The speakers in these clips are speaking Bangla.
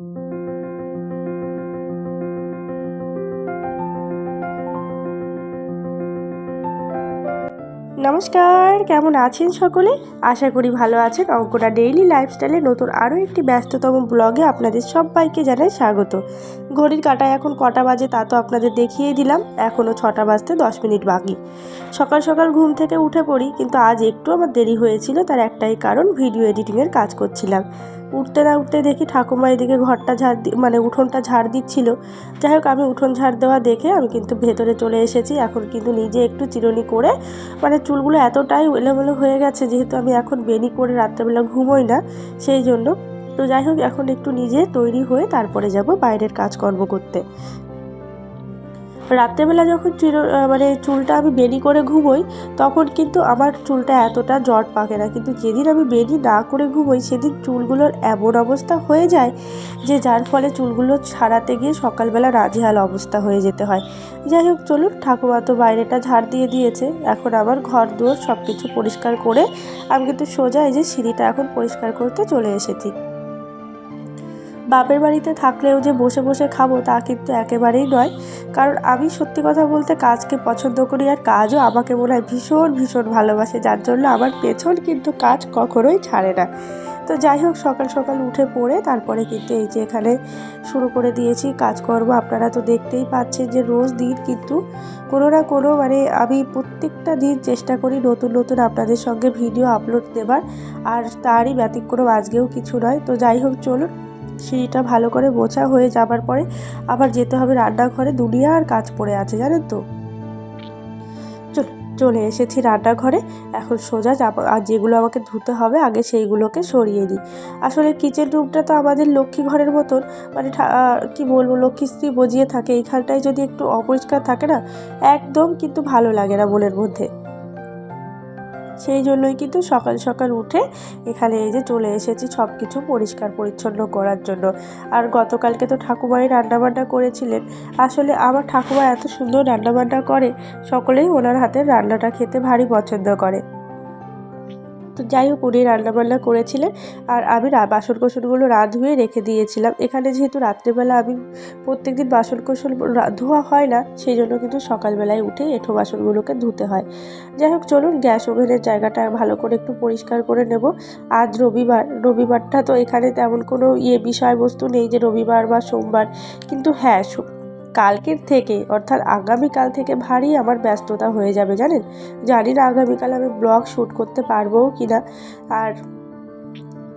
নমস্কার, কেমন আছেন সকলে? আশা করি ভালো আছেন। অঙ্কটা ডেইলি লাইফস্টাইলে নতুন আরও একটি ব্যস্ততম ব্লগে আপনাদের সবাইকে জানাই স্বাগত। ঘড়ির কাটায় এখন কটা বাজে তা তো আপনাদের দেখিয়ে দিলাম। এখনও ছটা বাজতে দশ মিনিট বাকি। সকাল সকাল ঘুম থেকে উঠে পড়ি, কিন্তু আজ একটু আমার দেরি হয়েছিল, তার একটাই কারণ, ভিডিও এডিটিংয়ের কাজ করছিলাম। উঠতে না উঠতে দেখি ঠাকুমা এদিকে ঘরটা ঝাড় দি মানে উঠোনটা ঝাড় দিচ্ছিল। যাই হোক, আমি উঠোন ঝাড় দেওয়া দেখে আমি কিন্তু ভেতরে চলে এসেছি। এখন কিন্তু নিজে একটু চিরনি করে মানে চুলগুলো এতটাই এলোমেলো হয়ে গেছে যেহেতু আমি এখন বেনি করে রাত্রেবেলা ঘুমোই না, সেই জন্য। তো যাই হোক, এখন একটু নিজে তৈরি হয়ে তারপরে যাব বাইরের কাজকর্ম করতে। রাত্রেবেলা যখন চির মানে চুলটা আমি বেনি করে ঘুমোই, তখন কিন্তু আমার চুলটা এতটা জট পাকে না। কিন্তু যেদিন আমি বেনি না করে ঘুমোই, সেদিন চুলগুলোর এমন অবস্থা হয়ে যায় যে যার ফলে চুলগুলো ছাড়াতে গিয়ে সকালবেলা রাজিহাল অবস্থা হয়ে যেতে হয়। যাই হোক, চলুন ঠাকুমা তো বাইরেটা ঝাড় দিয়ে দিয়েছে। এখন আবার ঘর দুয়ার সব কিছু পরিষ্কার করে, আমি কিন্তু সোজা এই যে সিঁড়িটা এখন পরিষ্কার করতে চলে এসেছি। বাপের বাড়িতে থাকলেও যে বসে বসে খাব তা কিন্তু একেবারেই নয়। কারণ আমি সত্যি কথা বলতে কাজকে পছন্দ করি আর কাজও আমাকে মনে হয় ভীষণ ভীষণ ভালোবাসে। যার জন্য আমার পেছন কিন্তু কাজ কখনোই ছাড়ে না। তো যাই হোক, সকাল সকাল উঠে পড়ে তারপরে কিন্তু এই যে এখানে শুরু করে দিয়েছি কাজকর্ম। আপনারা তো দেখতেই পাচ্ছেন যে রোজ দিন কিন্তু কোনো না কোনো মানে আমি প্রত্যেকটা দিন চেষ্টা করি নতুন নতুন আপনাদের সঙ্গে ভিডিও আপলোড দেবার। আর তারই ব্যতিক্রম আজকেও কিছু নয়। তো যাই হোক, চলুন সিঁড়িটা ভালো করে মোছা হয়ে যাবার পরে আবার যেতে হবে রান্নাঘরে। দুনিয়ার কাজ পড়ে আছে, জানেন তো? চলে এসেছি রান্নাঘরে। এখন সোজা জামা আর যেগুলো আমাকে ধুতে হবে আগে সেইগুলোকে সরিয়ে দিই। আসলে কিচেন রুমটা তো আমাদের লক্ষ্মী ঘরের মতন মানে কি বলব, লক্ষ্মী স্ত্রী বজিয়ে থাকে। এইখানটায় যদি একটু অপরিষ্কার থাকে না, একদম কিন্তু ভালো লাগে না মনের মধ্যে। সেই জন্যই কিন্তু সকাল সকাল উঠে এখানে এই যে চলে এসেছি সব কিছু পরিষ্কার পরিচ্ছন্ন করার জন্য। আর গতকালকে তো ঠাকুমাই রান্নাবান্না করেছিলেন। আসলে আমার ঠাকুমা এত সুন্দর রান্নাবান্না করে, সকলেই ওনার হাতের রান্নাটা খেতে ভারী পছন্দ করে। তো যাই হোক, উনি রান্নাবান্না করেছিলেন আর আমি বাসন কোসনগুলো ধুয়ে রেখে দিয়েছিলাম। এখানে যেহেতু রাত্রেবেলা আমি প্রত্যেক দিন বাসন কোসন ধোয়া হয় না, সেই জন্য কিন্তু সকালবেলায় উঠে এঁঠো বাসনগুলোকে ধুতে হয়। যাই হোক, চলুন গ্যাস ওভেনের জায়গাটা ভালো করে একটু পরিষ্কার করে নেব। আজ রবিবার, রবিবারটা তো এখানে তেমন কোনো ইয়ে বিষয়বস্তু নেই যে রবিবার বা সোমবার, কিন্তু হ্যাঁ কালকের থেকে, অর্থাৎ আগামীকাল থেকে ভারী আমার ব্যস্ততা হয়ে যাবে, জানেন? জানি না আগামীকাল আমি ব্লগ শ্যুট করতে পারব কি না আর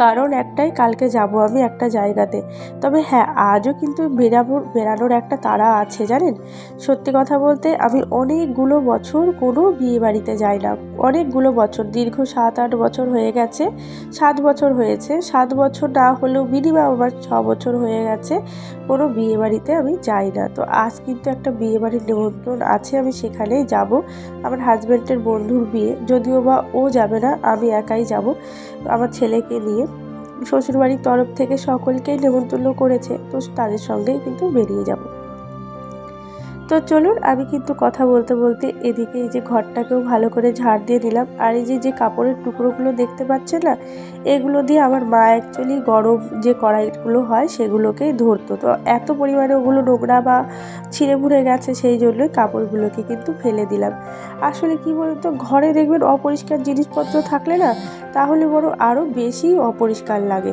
কারণ একটাই, কালকে যাব আমি একটা জায়গাতে। তবে হ্যাঁ আজও কিন্তু বেরানোর বেরানোর একটা তাড়া আছে, জানেন? সত্যি কথা বলতে আমি অনেকগুলো বছর কোনো বিয়ে বাড়িতে যাই না। অনেকগুলো বছর, দীর্ঘ সাত আট বছর হয়ে গেছে, সাত বছর হয়েছে। সাত বছর না হলেও মিনিমাম আমার ছ বছর হয়ে গেছে, কোনো বিয়ে বাড়িতে আমি যাই না। তো আজ কিন্তু একটা বিয়ে বাড়ির নিমন্ত্রণ আছে, আমি সেখানেই যাব। আমার হাজব্যান্ডের বন্ধুর বিয়ে, যদিও বা ও যাবে না, আমি একাই যাব, আমার ছেলেকে নিয়ে। শ্বশুরবাড়ির তরফ থেকে সকলকেই নেমন্তন্ন করেছে। তো তাদের সঙ্গেই কিন্তু বেরিয়ে যাব। তো চলুন, আমি কিন্তু কথা বলতে বলতে এদিকে এই যে ঘরটাকেও ভালো করে ঝাড় দিয়ে দিলাম। আর এই যে যে কাপড়ের টুকরোগুলো দেখতে পাচ্ছেন না, এগুলো দিয়ে আমার মা অ্যাকচুয়ালি গরম যে কড়াইগুলো হয় সেগুলোকেই ধরতো। তো এত পরিমাণে ওগুলো নোংরা বা ছিঁড়ে ভুড়ে গেছে সেই জন্যই কাপড়গুলোকে কিন্তু ফেলে দিলাম। আসলে কি বলতো, ঘরে দেখবেন অপরিষ্কার জিনিসপত্র থাকলে না, তাহলে বড় আরও বেশি অপরিষ্কার লাগে।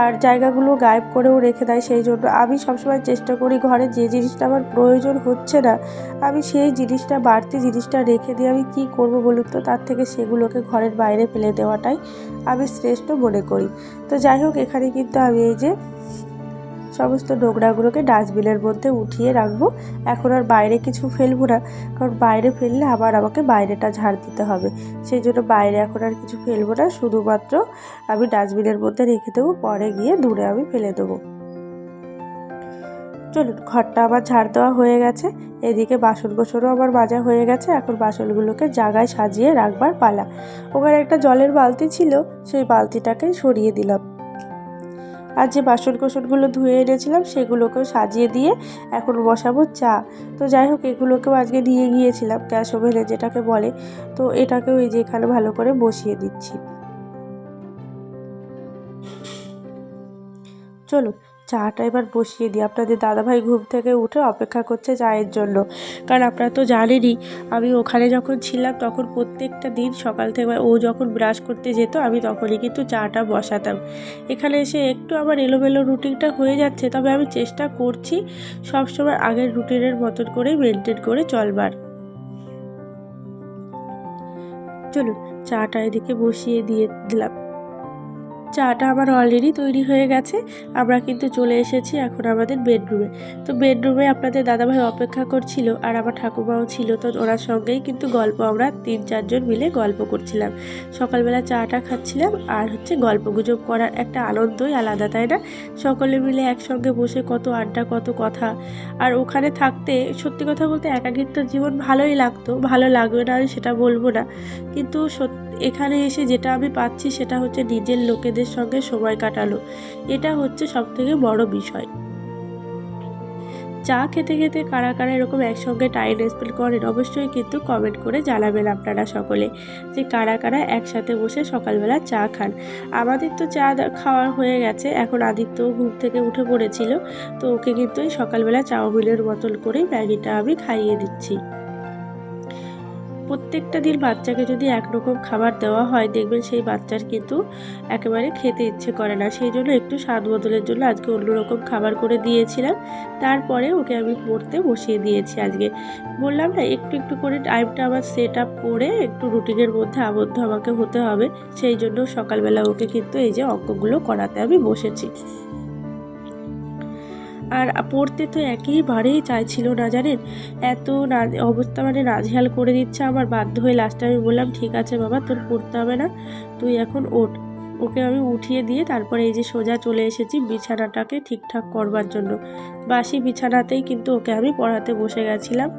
আর জায়গাগুলো গায়েব করেও রেখে দেয় সেই জন্য। আমি সবসময় চেষ্টা করি ঘরে যে জিনিসটা আমার প্রয়োজন হচ্ছে না? আমি সেই জিনিসটা, বাড়তি জিনিসটা রেখে দিয়ে আমি কি করব বলুন তো? তার থেকে সেগুলোকে ঘরের বাইরে ফেলে দেওয়াটাই আমি শ্রেষ্ঠ মনে করি। তো যাই হোক, এখানে কিন্তু আমি এই যে সমস্ত নোংরাগুলোকে ডাস্টবিনের মধ্যে উঠিয়ে রাখব। এখন আর বাইরে কিছু ফেলব না, কারণ বাইরে ফেললে আবার আমাকে বাইরেটা ঝাড় দিতে হবে। সেই জন্য বাইরে এখন আর কিছু ফেলব না, শুধুমাত্র আমি ডাস্টবিনের মধ্যে রেখে দেবো, পরে গিয়ে দূরে আমি ফেলে দেবো। চলুন ঘরটা আবার ঝাড় দেওয়া হয়ে গেছে। এদিকে বাসন কোসনও আমার মাজা হয়ে গেছে। এখন বাসনগুলোকে জায়গায় সাজিয়ে রাখবার পালা। ওখানে একটা জলের বালতি ছিল, সেই বালতিটাকে সরিয়ে দিলাম। আর যে বাসন কোসনগুলো ধুয়ে এনেছিলাম, সেগুলোকেও সাজিয়ে দিয়ে এখন বসাবো চা। তো যাই হোক, এগুলোকেও আজকে নিয়ে গিয়েছিলাম গ্যাস ওভেনে, যেটাকে বলে। তো এটাকেও এই যে এখানে ভালো করে বসিয়ে দিচ্ছি। চলুন চাটা এবার বসিয়ে দিই। আপনাদের দাদাভাই ঘুম থেকে উঠে অপেক্ষা করছে চায়ের জন্য। কারণ আপনারা তো জানেনই, আমি ওখানে যখন ছিলাম তখন প্রত্যেকটা দিন সকাল থেকে ও যখন ব্রাশ করতে যেত, আমি তখনই কিন্তু চাটা বসাতাম। এখানে এসে একটু আমার এলোমেলো রুটিনটা হয়ে যাচ্ছে, তবে আমি চেষ্টা করছি সবসময় আগের রুটিনের মতন করে মেনটেন করে চলবার। চলুন, চাটা এদিকে বসিয়ে দিয়ে দিলাম। চাটা আমার অলরেডি তৈরি হয়ে গেছে। আমরা কিন্তু চলে এসেছি এখন আমাদের বেডরুমে তো বেডরুমে আপনাদের দাদাভাই অপেক্ষা করছিল আর আমার ঠাকুমাও ছিল। তো ওনার সঙ্গেই কিন্তু গল্প আমরা তিন চারজন মিলে গল্প করছিলাম। সকালবেলা চাটা খাচ্ছিলাম আর হচ্ছে গল্প গুজব করার একটা আনন্দই আলাদা, তাই না? সকলে মিলে একসঙ্গে বসে কত আড্ডা, কত কথা। আর ওখানে থাকতে সত্যি কথা বলতে একাকিত্ব জীবন ভালোই লাগতো। ভালো লাগবে না সেটা বলব না। কিন্তু সত্যি এখানে এসে যেটা আমি পাচ্ছি সেটা হচ্ছে নিজের লোকেদের সঙ্গে সময় কাটালো এটা হচ্ছে সবথেকে বড় বিষয়। চা খেতে খেতে কারা কারা এরকম একসঙ্গে টাইম স্পেন্ড করেন, অবশ্যই কিন্তু কমেন্ট করে জানাবেন আপনারা সকলে যে কারা কারা একসাথে বসে সকালবেলা চা খান। আমাদের তো চা খাওয়া হয়ে গেছে, এখন আদিত্য ঘুম থেকে উঠে পড়েছিল, তো ওকে কিন্তু সকালবেলা চাউমিনের বোতল করে ম্যাগিটা আমি খাইয়ে দিচ্ছি। প্রত্যেকটা দিন বাচ্চাকে যদি একরকম খাবার দেওয়া হয়, দেখবেন সেই বাচ্চার কিন্তু একেবারে খেতে ইচ্ছে করে না। সেই জন্য একটু স্বাদ বদলের জন্য আজকে অন্যরকম খাবার করে দিয়েছিলাম। তারপরে ওকে আমি পড়তে বসিয়ে দিয়েছি আজকে। বললাম না, একটু একটু করে টাইমটা আবার সেট আপ করে একটু রুটিনের মধ্যে আবদ্ধ আমাকে হতে হবে। সেই জন্য সকালবেলা ওকে কিন্তু এই যে অঙ্কগুলো করাতে আমি বসেছি। আর পড়তে তো একেবারেই চাইছিল না জানেন? এত না, অবস্থা মানে নাজেহাল করে দিচ্ছে আমার, বাধ্য হয়ে লাস্টে আমি বললাম, ঠিক আছে বাবা, তোর পড়তে হবে না, তুই এখন ওঠ। ওকে আমি উঠিয়ে দিয়ে তারপরে এই যে সোজা চলে এসেছি বিছানাটাকে ঠিকঠাক করবার জন্য। বাসি বিছানাতেই কিন্তু ওকে আমি পড়াতে বসে গেছিলাম।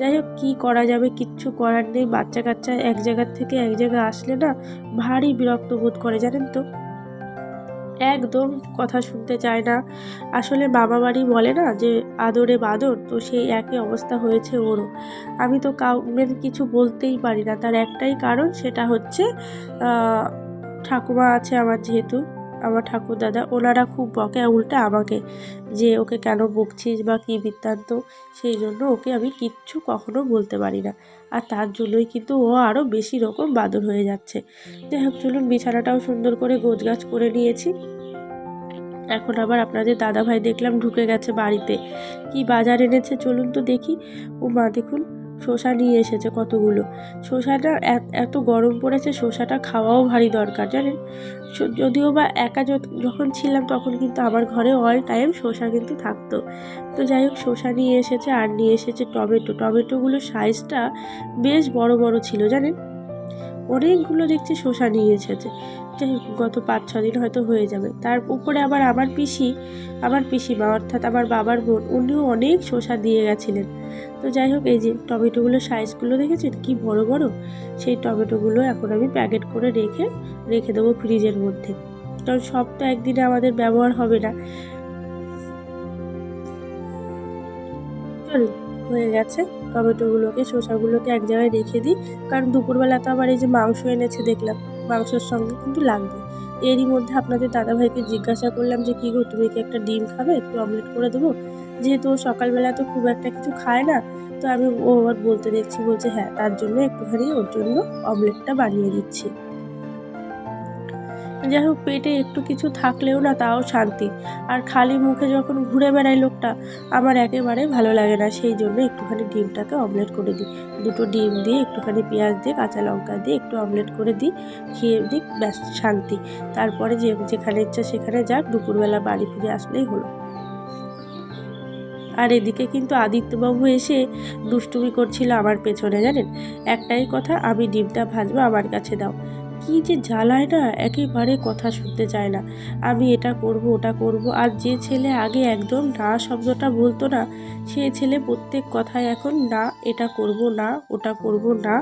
যাই হোক, কী করা যাবে কিচ্ছু করার নেই বাচ্চা কাচ্চা এক জায়গার থেকে এক জায়গায় আসলে না ভারী বিরক্ত বোধ করে, জানেন তো? একদম কথা শুনতে চায় না। আসলে বাবা বাড়ি বলে না যে, আদরে বাদর, তো সেই একই অবস্থা হয়েছে ওরও আমি তো কাউমের কিছু বলতেই পারি না। তার একটাই কারণ, সেটা হচ্ছে ঠাকুমা আছে আমার যেহেতু। আমার ঠাকুর দাদা, ওনারা খুব বকে উল্টে আমাকে যে ওকে কেন বকছিস বা কী বৃত্তান্ত, সেই জন্য ওকে আমি কিচ্ছু কখনো বলতে পারি না। আর তার জন্যই কিন্তু ও আরও বেশি রকম বাদর হয়ে যাচ্ছে। যাই হোক, চলুন বিছানাটাও সুন্দর করে গোছগাছ করে নিয়েছি। এখন আবার আপনাদের দাদা ভাই দেখলাম ঢুকে গেছে বাড়িতে। কি বাজার এনেছে চলুন তো দেখি। ও মা, দেখুন। শসা নিয়ে এসেছে কতগুলো। শসাটা এত গরম পড়েছে, শসাটা খাওয়াও ভারী দরকার, জানেন? যদিও বা একা যখন ছিলাম তখন কিন্তু আমার ঘরে অল টাইম শসা কিন্তু থাকতো। তো যাই হোক, শসা নিয়ে এসেছে আর নিয়ে এসেছে টমেটো। টমেটোগুলোর সাইজটা বেশ বড় বড় ছিল, জানেন? অনেকগুলো দেখছি শসা নিয়ে এসেছে। গত পাঁচ ছ দিন হয়তো হয়ে যাবে। তার উপরে আবার আমার পিসি, আমার পিসিমা, অর্থাৎ আমার বাবার বোন, উনিও অনেক শসা দিয়ে গেছিলেন। তো যাই হোক, এই যে টমেটোগুলোর সাইজগুলো দেখেছেন? কি বড় বড়? সেই টমেটোগুলো এখন আমি প্যাকেট করে রেখে রেখে দেবো ফ্রিজের মধ্যে। কারণ সব তো একদিনে আমাদের ব্যবহার হবে না। হয়ে গেছে। টমেটোগুলোকে শসাগুলোকে এক জায়গায় রেখে দিই। কারণ দুপুরবেলা তো আবার এই যে মাংস এনেছে দেখলাম, মাংসের সঙ্গে কিন্তু লাগবে। এরই মধ্যে আপনাদের দাদাভাইকে জিজ্ঞাসা করলাম যে, কী গো, তুমি কি একটা ডিম খাবে? একটু অমলেট করে দেবো? যেহেতু ও সকালবেলা তো খুব একটা কিছু খায় না, তো আমি ও আবার বলতে দেখছি বলছে হ্যাঁ তার জন্য একটুখানি ওর জন্য অমলেটটা বানিয়ে দিচ্ছি। যাই হোক পেটে একটু কিছু থাকলেও না তাও শান্তি। আর খালি মুখে যখন ঘুরে বেড়ায় লোকটা, আমার একেবারে ভালো লাগে না। সেই জন্য একটুখানি ডিমটাকে অমলেট করে দিই। দুটো ডিম দিয়ে একটুখানি পেঁয়াজ দিয়ে, কাঁচা লঙ্কা দিয়ে একটু অমলেট করে দিই। খেয়ে দিই ব্যাস, শান্তি। তারপরে যে, যেখানে ইচ্ছা সেখানে যাক, দুপুরবেলা বাড়ি ফিরে আসলেই হলো। আর এদিকে কিন্তু আদিত্যবাবু এসে দুষ্টুমি করছিল আমার পেছনে, জানেন? একটাই কথা, আমি ডিমটা ভাজবো, আমার কাছে দাও। কি যে জ্বালায় না, একেবারে কথা শুনতে চায় না। আমি এটা করব, ওটা করব, আর যে ছেলে আগে একদম না শব্দটা বলতো না, সে ছেলে প্রত্যেক কথায় এখন না, এটা করব না, ওটা করব না,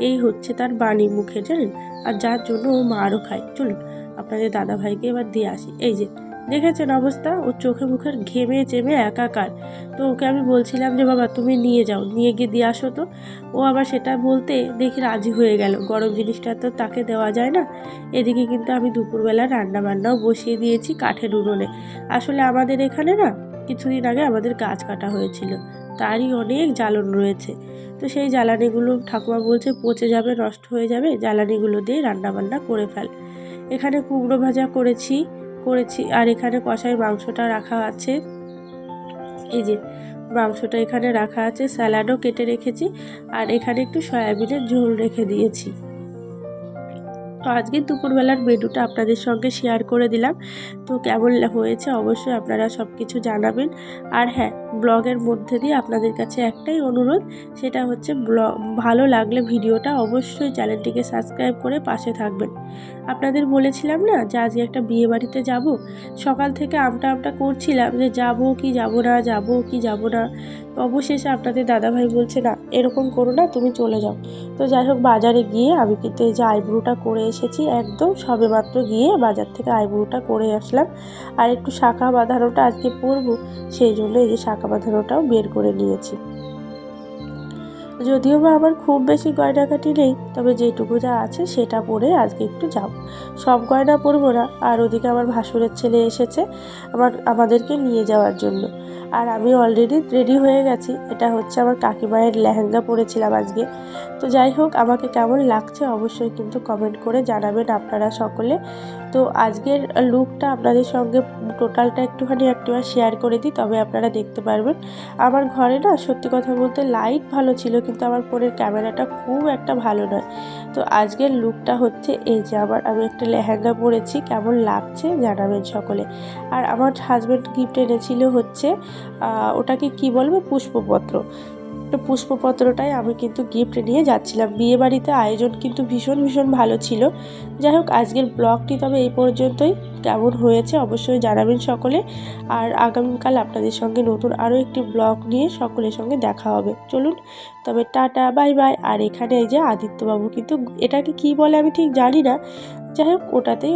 এই হচ্ছে তার বাণী মুখে, জানেন? আর যার জন্য ও মারও খায়। চলুন, আপনাদের দাদা ভাইকে এবার দিয়ে আসি। এই যে দেখেছেন অবস্থা? ওর চোখে মুখের ঘেমে চেমে একাকার। তো ওকে আমি বলছিলাম যে, বাবা, তুমি নিয়ে যাও, নিয়ে গিয়ে দিয়ে আসো তো। ও আবার সেটা বলতে দেখি রাজি হয়ে গেল। গরম জিনিসটা তো তাকে দেওয়া যায় না। এদিকে কিন্তু আমি দুপুরবেলা রান্না বান্নাও বসিয়ে দিয়েছি কাঠের উনুনে। আসলে আমাদের এখানে না, কিছুদিন আগে আমাদের গাছ কাটা হয়েছিল। তারই অনেক জ্বালন রয়েছে। তো সেই জ্বালানিগুলো ঠাকুমা বলছে পচে যাবে, নষ্ট হয়ে যাবে, জ্বালানিগুলো দিয়ে রান্নাবান্না করে ফেল। এখানে কুমড়ো ভাজা করেছি করেছি। আর এখানে কষাই মাংসটা রাখা আছে। এই যে, মাংসটা এখানে রাখা আছে। স্যালাডও কেটে রেখেছি। আর এখানে একটু সয়াবিনের ঝোল রেখে দিয়েছি। তো আজকে দুপুরবেলার মেনুটা আপনাদের সঙ্গে শেয়ার করে দিলাম। তো কেমন হয়েছে অবশ্যই আপনারা সব কিছু জানাবেন। আর হ্যাঁ ব্লগের মধ্যে দিয়ে আপনাদের কাছে একটাই অনুরোধ, সেটা হচ্ছে ব্লগ ভালো লাগলে ভিডিওটা অবশ্যই চ্যানেলটিকে সাবস্ক্রাইব করে পাশে থাকবেন। আপনাদের বলেছিলাম না যে আজকে একটা বিয়ে বাড়িতে যাব? সকাল থেকে আমটা আমটা করছিলাম যে যাব কি যাব না, যাব কি যাব না। অবশেষে আপনাদের দাদাভাই বলছে, না, এরকম করো না, তুমি চলে যাও। তো যাই হোক, বাজারে গিয়ে আমি কিন্তু এই যে আইব্রোটা করে এসেছি, একদম সবে মাত্র গিয়ে বাজার থেকে আইব্রোটা করে আসলাম। আর একটু শাখা বাঁধানোটা আজকে পরবো, সেই জন্য এই যে শাখা বাঁধানোটাও বের করে নিয়েছি। যদিও বা আমার খুব বেশি গয়নাকাটি নেই, তবে যেটুকু যা আছে সেটা পরে আজকে একটু যাব। সব গয়না পরবো না, আর ওদিকে আমার ভাসুরের ছেলে এসেছে, আমার, আমাদেরকে নিয়ে যাওয়ার জন্য। আর আমি অলরেডি রেডি হয়ে গেছি। এটা হচ্ছে আমার কাকিমায়ের লেহেঙ্গা পরেছিলাম আজকে। তো যাই হোক, আমাকে কেমন লাগছে অবশ্যই কিন্তু কমেন্ট করে জানাবেন আপনারা সকলে। তো আজকের লুকটা আপনাদের সঙ্গে টোটালটা একটুখানি একটিবার শেয়ার করে দিই, তবে আপনারা দেখতে পারবেন। আমার ঘরে না, সত্যি কথা বলতে লাইট ভালো ছিল, কিন্তু আমার ফোনের ক্যামেরাটা খুব একটা ভালো নয়। তো আজকের লুকটা হচ্ছে এই যে, আবার আমি একটা লেহেঙ্গা পরেছি। কেমন লাগছে জানাবেন সকলে। আর আমার হাজব্যান্ড গিফট এনেছিল হচ্ছে ওটাকে কি বলব? পুষ্পপত্র। তো পুষ্পপত্রটাই আমি কিন্তু গিফট নিয়ে যাচ্ছিলাম। বিয়ে বাড়িতে আয়োজন কিন্তু ভীষণ ভীষণ ভালো ছিল। যাই হোক, আজকের ব্লগটি তবে এই পর্যন্তই। কেমন হয়েছে অবশ্যই জানাবেন সকলে। আর আগামীকাল আপনাদের সঙ্গে নতুন আরও একটি ব্লগ নিয়ে সকলের সঙ্গে দেখা হবে। চলুন, তবে টাটা, বাই বাই। আর এখানে এই যে আদিত্যবাবু কিন্তু, এটাকে কি বলে আমি ঠিক জানি না। যাই হোক, ওটাতেই